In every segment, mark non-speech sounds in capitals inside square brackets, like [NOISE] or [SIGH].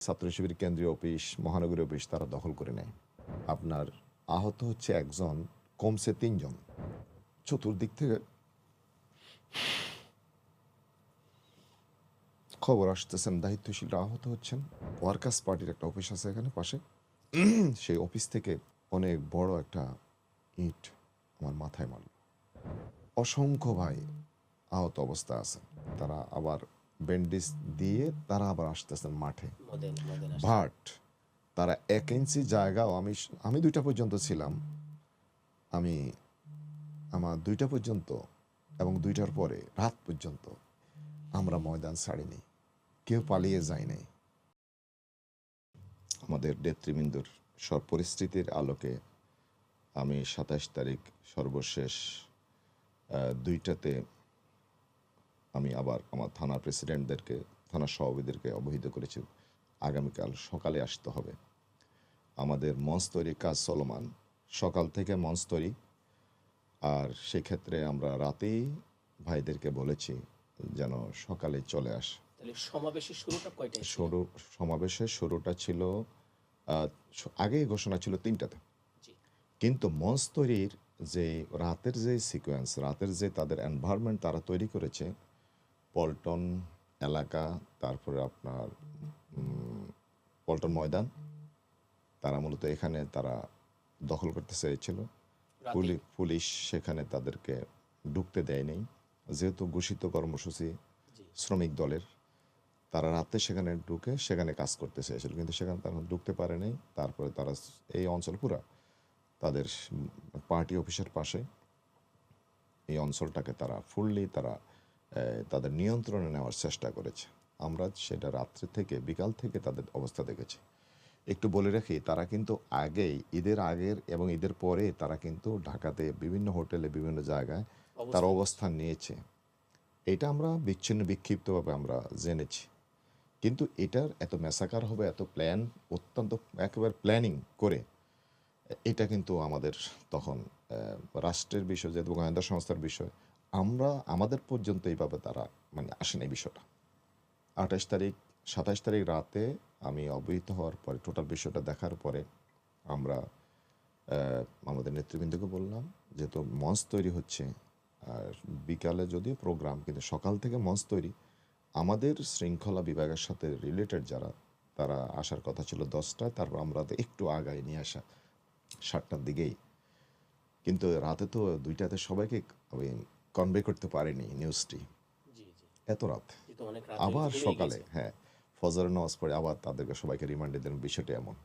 ছাত্র শিবির কেন্দ্রীয় অফিস, মহানগরী অফিস তারা দখল করে নেয়। আপনার আহত হচ্ছে একজন, কমসে তিনজন। চতুর্দিক থেকে খবর আসতেছেন, দায়িত্বশীলরা আহত হচ্ছেন। ওয়ার্কার্স পার্টির একটা অফিস আছে এখানে পাশে। সেই অফিস থেকে অনেক বড় একটা ইট আমার মাথায় মারল। অসংখ্য ভাই আহত অবস্থা আছেন। তারা আবার ব্যান্ডেজ দিয়ে তারা আবার আসতেছেন মাঠে। বাট তারা এক ইঞ্চি জায়গাও আমি আমি দুইটা পর্যন্ত ছিলাম। আমি আমার দুইটা পর্যন্ত এবং দুইটার পরে রাত পর্যন্ত আমরা ময়দান ছাড়িনি। কেউ পালিয়ে যায় নাই আমাদের নেতৃবৃন্দুর সব পরিস্থিতির আলোকে আমি সাতাশ তারিখ সর্বশেষ দুইটাতে আমি আবার আমার থানা প্রেসিডেন্টদেরকে থানা সভাপতিদেরকে অবহিত করেছি। আগামীকাল সকালে আসতে হবে। আমাদের মঞ্চ তৈরির কাজ চলমান। সকাল থেকে মঞ্চ তৈরি। আর সেক্ষেত্রে আমরা রাতেই ভাইদেরকে বলেছি যেন সকালে চলে আসে। সমাবেশের শুরুটা কয়টায়? শুরু সমাবেশের শুরুটা ছিল আগেই ঘোষণা ছিল তিনটাতে। কিন্তু মঞ্চ তৈরির যে রাতের যে সিকোয়েন্স রাতের যে তাদের এনভায়রনমেন্ট তারা তৈরি করেছে পল্টন এলাকা তারপরে আপনার পল্টন ময়দান। তারা মূলত এখানে তারা দখল করতে চেয়েছিল। পুলিশ সেখানে তাদেরকে ঢুকতে দেয়নি। যেহেতু ঘোষিত কর্মসূচি শ্রমিক দলের তারা রাতে সেখানে ঢুকে সেখানে কাজ করতে চেয়েছিল। কিন্তু সেখানে তারা ঢুকতে পারেনি। তারপরে তারা এই অঞ্চল পুরা তাদের পার্টি অফিসের পাশে এই অঞ্চলটাকে তারা ফুললি তারা তাদের নিয়ন্ত্রণে নেওয়ার চেষ্টা করেছে। আমরা সেটা রাত্রি থেকে বিকাল থেকে তাদের অবস্থা দেখেছি। একটু বলে রাখি তারা কিন্তু আগেই ঈদের আগের এবং ঈদের পরে তারা কিন্তু ঢাকাতে বিভিন্ন হোটেলে বিভিন্ন জায়গায় তার অবস্থান নিয়েছে। এটা আমরা বিচ্ছিন্ন বিক্ষিপ্তভাবে আমরা জেনেছি। কিন্তু এটার এত মেসাকার হবে এত প্ল্যান অত্যন্ত একেবারে প্ল্যানিং করে এটা কিন্তু আমাদের তখন আহ, রাষ্ট্রের বিষয় যেহেতু গোয়েন্দা সংস্থার বিষয় আমরা আমাদের পর্যন্ত এইভাবে তারা মানে আসেন এই বিষয়টা। আঠাশ তারিখ, সাতাশ তারিখ রাতে আমি অবহিত হওয়ার পরে টোটাল বিষয়টা দেখার পরে আমরা আমাদের নেতৃবৃন্দকে বললাম যেহেতু মঞ্চ তৈরি হচ্ছে। আর বিকালে যদিও প্রোগ্রাম কিন্তু সকাল থেকে মঞ্চ তৈরি। আমাদের শৃঙ্খলা বিভাগের সাথে রিলেটেড যারা, তারা আসার কথা ছিল দশটায়, তারপর আমরা তো একটু আগায় নিয়ে আসা, সাতটার দিকেই। কিন্তু রাতে তো দুইটাতে সবাইকে কনভে করতে পারেনি নিউজটি জি জি। এত রাত। আবার সকালে হ্যাঁ ফজর নামাজ পড়ে আবার তাদেরকে সবাইকে রিমান্ডে দেন বিষয়টা এমন।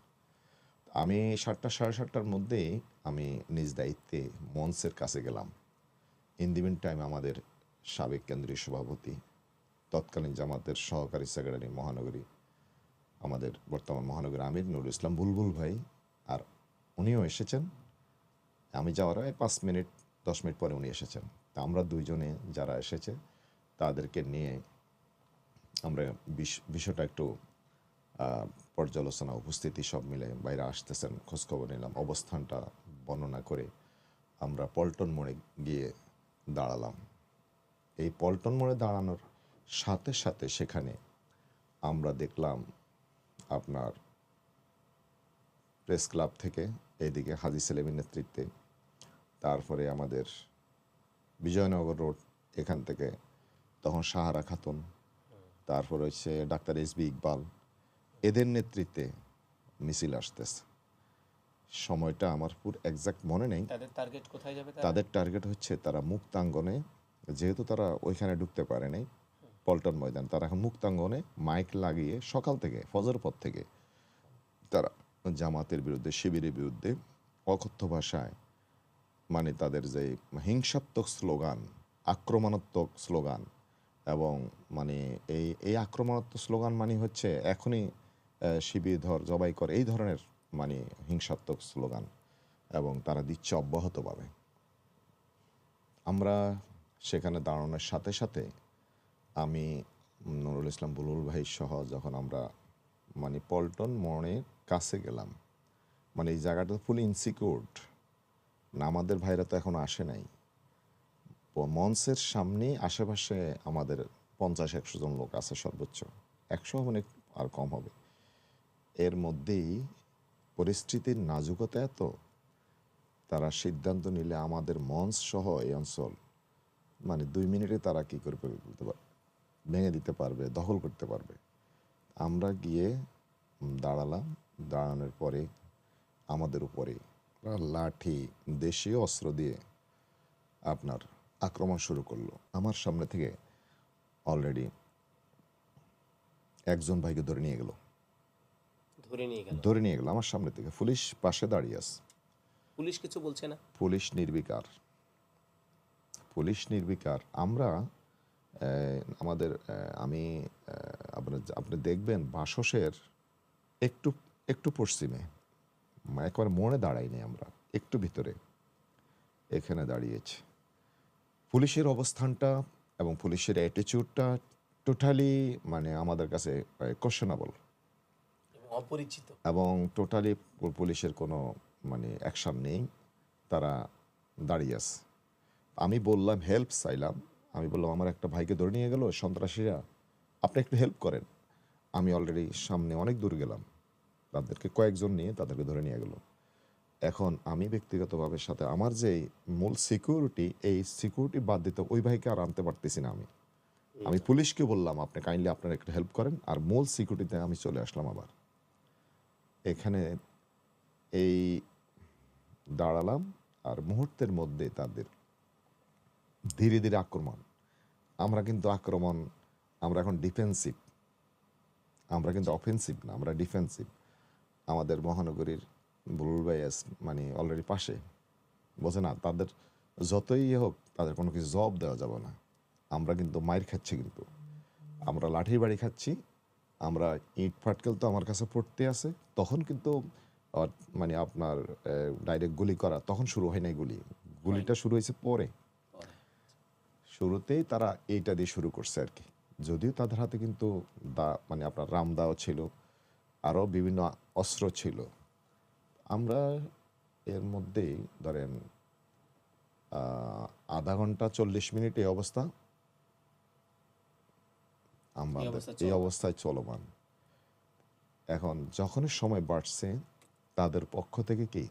আমি সাতটা সাড়ে সাতটার মধ্যেই আমি নিজ দায়িত্বে মঞ্চের কাছে গেলাম। ইন দি মিন টাইম আমাদের সাবেক কেন্দ্রীয় সভাপতি তৎকালীন জামাতের সহকারী সেক্রেটারি মহানগরী আমাদের বর্তমান মহানগরী আমির নুরুল ইসলাম বুলবুল ভাই আর উনিও এসেছেন। আমি যাওয়ার পাঁচ মিনিট দশ মিনিট পরে উনি এসেছেন। তা আমরা দুইজনে যারা এসেছে, তাদেরকে নিয়ে আমরা বিষ- বিষয়টা একটু পর্যালোচনা, উপস্থিতি সব মিলে বাইরে আসতেছেন, খোঁজখবর নিলাম, অবস্থানটা বর্ণনা করে আমরা পল্টন মোড়ে গিয়ে দাঁড়ালাম। এই পল্টন মোড়ে দাঁড়ানোর সাথে সাথে সেখানে আমরা দেখলাম আপনার প্রেস ক্লাব থেকে এদিকে হাজি সেলেমের নেতৃত্বে, তারপরে আমাদের বিজয়নগর রোড এখান থেকে তখন সাহারা খাতুন তারপর হচ্ছে ডাক্তার এস বি ইকবাল এদের নেতৃত্বে মিছিল আসতেছে। সময়টা আমার পুর একজাক্ট মনে নেই। তাদের টার্গেট কোথায় যাবে তাদের টার্গেট হচ্ছে তারা মুক্তাঙ্গনে যেহেতু তারা ওইখানে ঢুকতে পারে নাই পল্টন ময়দান তারা এখন মুক্তাঙ্গনে মাইক লাগিয়ে সকাল থেকে ফজর পর থেকে তারা জামাতের বিরুদ্ধে শিবিরের বিরুদ্ধে অকথ্য ভাষায় মানে তাদের যে হিংসাত্মক স্লোগান, আক্রমণাত্মক স্লোগান এবং মানে এই এই আক্রমণাত্মক স্লোগান মানে হচ্ছে এখনই শিবির, ধর, জবাই কর, এই ধরনের মানে হিংসাত্মক স্লোগান এবং তারা দিচ্ছে অব্যাহতভাবে আমরা সেখানে দাঁড়ানোর সাথে সাথে আমি নুরুল ইসলাম বুলুল ভাই সহ যখন আমরা মানে পল্টন মোড়ের কাছে গেলাম মানে এই জায়গাটা ফুল ইনসিকিউরড না আমাদের ভাইরা তো এখন আসে নাই। মঞ্চের সামনে আশেপাশে আমাদের পঞ্চাশ, একশো জন লোক আছে সর্বোচ্চ। একশো মানে আর কম হবে। এর মধ্যেই পরিস্থিতির নাজুকতা এত, তারা সিদ্ধান্ত নিলে আমাদের মঞ্চ সহ এই অঞ্চল মানে দুই মিনিটে তারা কি করে ফেলতে পারবে ভেঙে দিতে পারবে, দখল করতে পারবে। আমরা গিয়ে দাঁড়ালাম, দাঁড়ানোর পরে, আমাদের উপরে ওরা লাঠি দেশীয় অস্ত্র দিয়ে আপনার আক্রমণ শুরু করল। আমার সামনে থেকে অলরেডি একজন ভাইকে ধরে নিয়ে গেল। ধরে নিয়ে গেল? আমার সামনে থেকে। পুলিশ পাশে দাঁড়িয়ে আছে। পুলিশ কিছু বলছে না? পুলিশ নির্বিকার। পুলিশ নির্বিকার। আমরা আমাদের আমি আপনার আপনি দেখবেন বাসসের একটু একটু পশ্চিমে। একবার মনে দাঁড়াইনি আমরা একটু ভিতরে। এখানে দাঁড়িয়েছি। পুলিশের অবস্থানটা এবং পুলিশের অ্যাটিচিউডটা টোটালি মানে আমাদের কাছে কোশ্চেনেবল অপরিচিত। এবং টোটালি পুলিশের কোনো মানে অ্যাকশন নেই। তারা দাঁড়িয়ে আছে। আমি বললাম হেল্প চাইলাম। আমি বললাম আমার একটা ভাইকে ধরে নিয়ে গেল সন্ত্রাসীরা। আপনি একটু হেল্প করেন। আমি অলরেডি সামনে অনেক দূর গেলাম। তাদেরকে কয়েকজন নিয়ে তাদেরকে ধরে নিয়ে গেল। এখন আমি ব্যক্তিগতভাবে সাথে আমার যে মূল সিকিউরিটি এই সিকিউরিটি বাদ দিতে ওই ভাইকে আর আনতে পারতেছি না আমি। আমি পুলিশকে বললাম, আপনি কাইন্ডলি আপনারা একটু হেল্প করেন। আর মূল সিকিউরিটিতে আমি চলে আসলাম আবার। এখানে এই দাঁড়ালাম আর মুহূর্তের মধ্যে তাদের ধীরে ধীরে আক্রমণ। আমরা কিন্তু আক্রমণ, আমরা এখন ডিফেন্সিভ আমরা কিন্তু অফেন্সিভ না, আমরা ডিফেন্সিভ আমাদের মহানগরীর বুলুল ভাই মানে অলরেডি পাশে। বোঝে না তাদের যতই ইয়ে হোক তাদের কোনো কিছু জবাব দেওয়া যাবে না। আমরা কিন্তু মায়ের খাচ্ছি কিন্তু। আমরা লাঠির বাড়ি খাচ্ছি আমরা ইট ফাটকেল তো আমার কাছে পড়তে আছে। তখন কিন্তু মানে আপনার ডাইরেক্ট গুলি করা তখন শুরু হয় নাই গুলি। গুলিটা শুরু হয়েছে পরে। শুরুতেই তারা এইটা দিয়ে শুরু করছে আর কি। যদিও তাদের হাতে কিন্তু দা মানে আপনার রামদাও ছিল আরও বিভিন্ন অস্ত্র ছিল। আমরা এর মধ্যেই ধরেন আধা ঘণ্টা চল্লিশ মিনিট এই অবস্থা। আমাদের এই। অবস্থায় চলমান। এখন যখনই সময় বাড়ছে তাদের পক্ষ থেকে কি?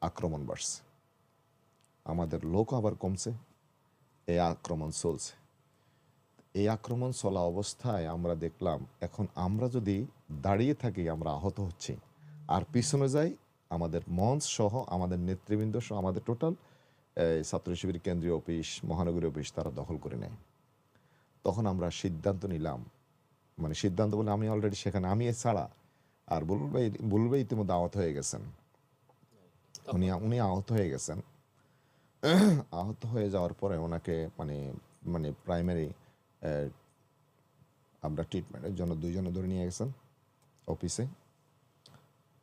আক্রমণ বাড়ছে। আমাদের লোক আবার কমছে। এই আক্রমণ চলছে। এই আক্রমণ, চলা অবস্থায় আমরা দেখলাম, এখন আমরা যদি দাঁড়িয়ে থাকি, আমরা আহত হচ্ছি। আর পিছনে যাই, আমাদের মঞ্চ সহ, আমাদের নেতৃবৃন্দ সহ, আমাদের টোটাল ছাত্র শিবির, কেন্দ্রীয় অফিস, মহানগরী অফিস, তারা দখল করে নেয়। তখন আমরা সিদ্ধান্ত নিলাম মানে সিদ্ধান্ত বলে আমি অলরেডি সেখানে, আমি ছাড়া, আর বুলবুল ভাই ইতিমধ্যে আহত হয়ে গেছেন। উনি উনি আহত হয়ে গেছেন। আহত হয়ে যাওয়ার পরে ওনাকে মানে মানে প্রাইমারি আমরা ট্রিটমেন্টের জন্য দুইজনে ধরে নিয়ে গেছেন অফিসে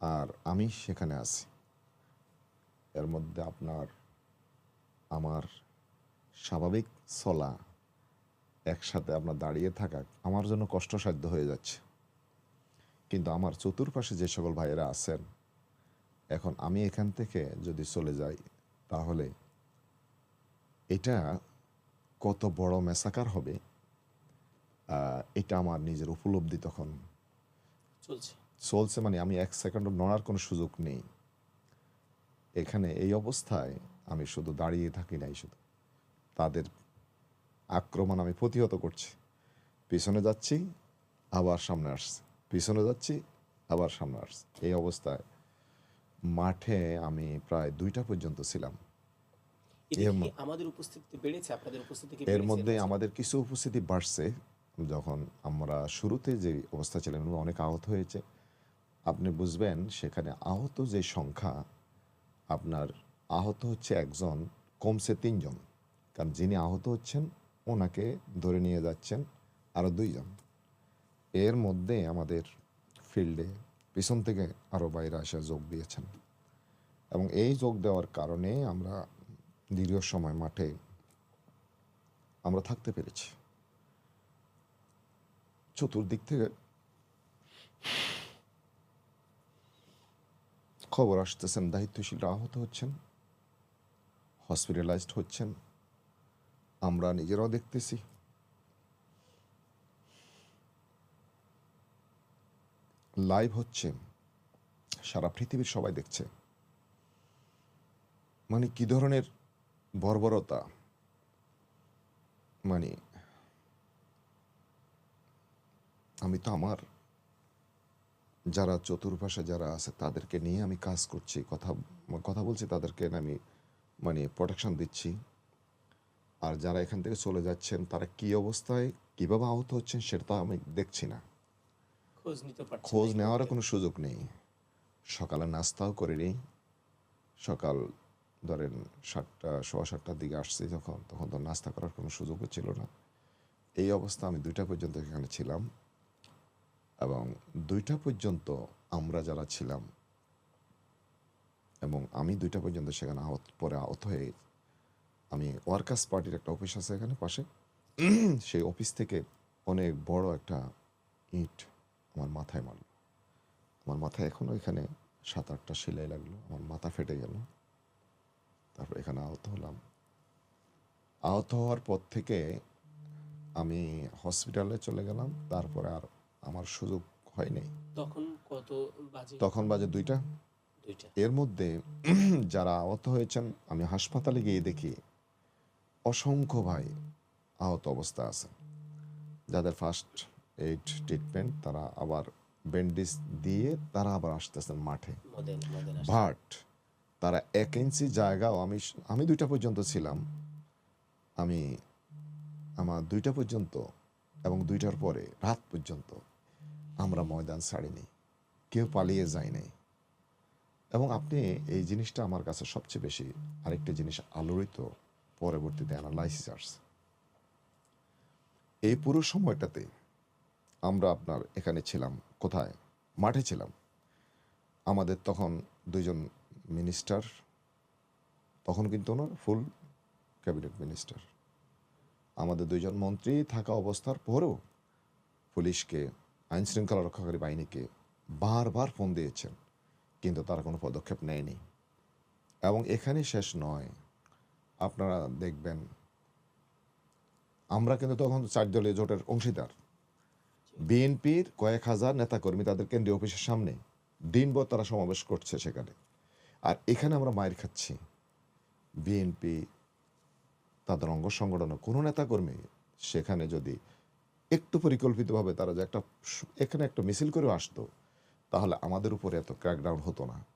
আর আমি সেখানে আছি। এর মধ্যে আপনার, আমার স্বাভাবিক চলা, একসাথে আপনার দাঁড়িয়ে থাকা আমার জন্য কষ্টসাধ্য হয়ে যাচ্ছে। কিন্তু আমার চতুর্পাশে যে সকল ভাইয়েরা আছেন, এখন আমি এখান থেকে যদি চলে যাই, তাহলে এটা কত বড় মেসাকার হবে এটা আমার নিজের উপলব্ধি তখন। চলছে। চলছে মানে আমি এক সেকেন্ড নড়ার কোনো সুযোগ নেই। এখানে এই অবস্থায় আমি শুধু দাঁড়িয়ে থাকি নাই শুধু তাদের আক্রমণ আমি প্রতিহত করছি। পিছনে যাচ্ছি আবার সামনে আসছে। পিছনে যাচ্ছি আবার সামনে আসছে। এই অবস্থায় মাঠে আমি প্রায় দুইটা পর্যন্ত ছিলাম। আমাদের উপস্থিতি বেড়েছে? আপনাদের উপস্থিতি এর মধ্যে আমাদের কিছু উপস্থিতি বাড়ছে। যখন আমরা শুরুতে যে অবস্থা ছিলাম অনেক আহত হয়েছে। আপনি বুঝবেন সেখানে আহত যে সংখ্যা, আপনার আহত হচ্ছে একজন কমছে তিনজন। কারণ যিনি আহত হচ্ছেন, ওনাকে ধরে নিয়ে যাচ্ছেন আরও দুইজন। এর মধ্যে আমাদের ফিল্ডে পিছন থেকে আরও বাইরে আসা যোগ দিয়েছেন। এবং এই যোগ দেওয়ার কারণে আমরা দীর্ঘ সময় মাঠে আমরা থাকতে পেরেছি। চতুর্দিক থেকে খবর আসতেছেন দায়িত্বশীলরা আহত হচ্ছেন হসপিটালাইজড হচ্ছেন, আমরা নিজেরাও দেখতেছি। লাইভ হচ্ছে, সারা পৃথিবীর সবাই দেখছে। মানে কি ধরনের বর্বরতা? মানে আমি তো আমার যারা চতুর্পাশে যারা আছে তাদেরকে নিয়ে আমি কাজ করছি কথা কথা বলছি তাদেরকে আমি মানে প্রোটেকশন দিচ্ছি। আর যারা এখান থেকে চলে যাচ্ছেন তারা কি অবস্থায় কীভাবে আহত হচ্ছেন সেটা আমি দেখছি না। খোঁজ নিতে পারছেন খোঁজ না এই নেওয়ারও মুহূর্তে। কোনো সুযোগ নেই। সকালে নাস্তাও করিনি। সকাল ধরেন সাতটা সোয়া সাতটার দিকে আসছি যখন তখন তো নাস্তা করার কোনো সুযোগও ছিল না। এই অবস্থা আমি দুইটা পর্যন্ত এখানে ছিলাম। এবং দুইটা পর্যন্ত আমরা যারা ছিলাম, এবং আমি দুইটা পর্যন্ত সেখানে আহত, পরে আহত হয়ে আমি ওয়ার্কার্স পার্টির একটা অফিস আছে এখানে পাশে। [CLEARS THROAT] সেই অফিস থেকে অনেক বড় একটা ইট আমার মাথায় মারল। আমার মাথায় এখনও এখানে সাত আটটা সেলাই লাগল, আমার মাথা ফেটে গেল। তারপর এখানে আহত হলাম। আহত হওয়ার পর থেকে আমি হসপিটালে চলে গেলাম, তারপরে আর আমার সুযোগ হয়নি। তখন কত বাজে? তখন বাজে দুইটা। এর মধ্যে যারা আহত হয়েছেন আমি হাসপাতালে গিয়ে দেখি অসংখ্য ভাই আহত অবস্থা আছে যাদের ফার্স্ট এইড ট্রিটমেন্ট তারা আবার ব্যান্ডেজ দিয়ে তারা আবার আসতেছেন মাঠে। বাট তারা এক ইঞ্চি জায়গাও আমি আমি দুইটা পর্যন্ত ছিলাম। আমি আমার দুইটা পর্যন্ত এবং দুইটার পরে রাত পর্যন্ত আমরা ময়দান ছাড়িনি, কেউ পালিয়ে যায় নাই এবং আপনি এই জিনিসটা আমার কাছে সবচেয়ে বেশি আরেকটা জিনিস আলোড়িত, পরবর্তীতে অ্যানালাইসিস আসছে। এই পুরো সময়টাতে আমরা আপনার এখানে ছিলাম, কোথায়? মাঠে ছিলাম। আমাদের তখন দুইজন মিনিস্টার তখন কিন্তু ওনার ফুল ক্যাবিনেট মিনিস্টার আমাদের দুইজন মন্ত্রী থাকা অবস্থার পরেও পুলিশকে আইন শৃঙ্খলা রক্ষাকারী বাহিনীকে বারবার ফোন দিয়েছেন, কিন্তু তারা কোনো পদক্ষেপ নেয়নি। এবং এখানে শেষ নয়। আপনারা দেখবেন, আমরা কিন্তু তখন চার দলীয় জোটের অংশীদার। বিএনপির কয়েক হাজার নেতাকর্মী তাদের কেন্দ্রীয় অফিসের সামনে দিনভর তারা সমাবেশ করছে সেখানে। আর এখানে আমরা মায়ের খাচ্ছি। বিএনপি, তাদের অঙ্গ সংগঠনের কোনো নেতাকর্মী সেখানে যদি একটু পরিকল্পিতভাবে তারা যে একটা এখানে একটা মিছিল করেও আসতো, তাহলে আমাদের উপরে এত ক্র্যাকডাউন হতো না।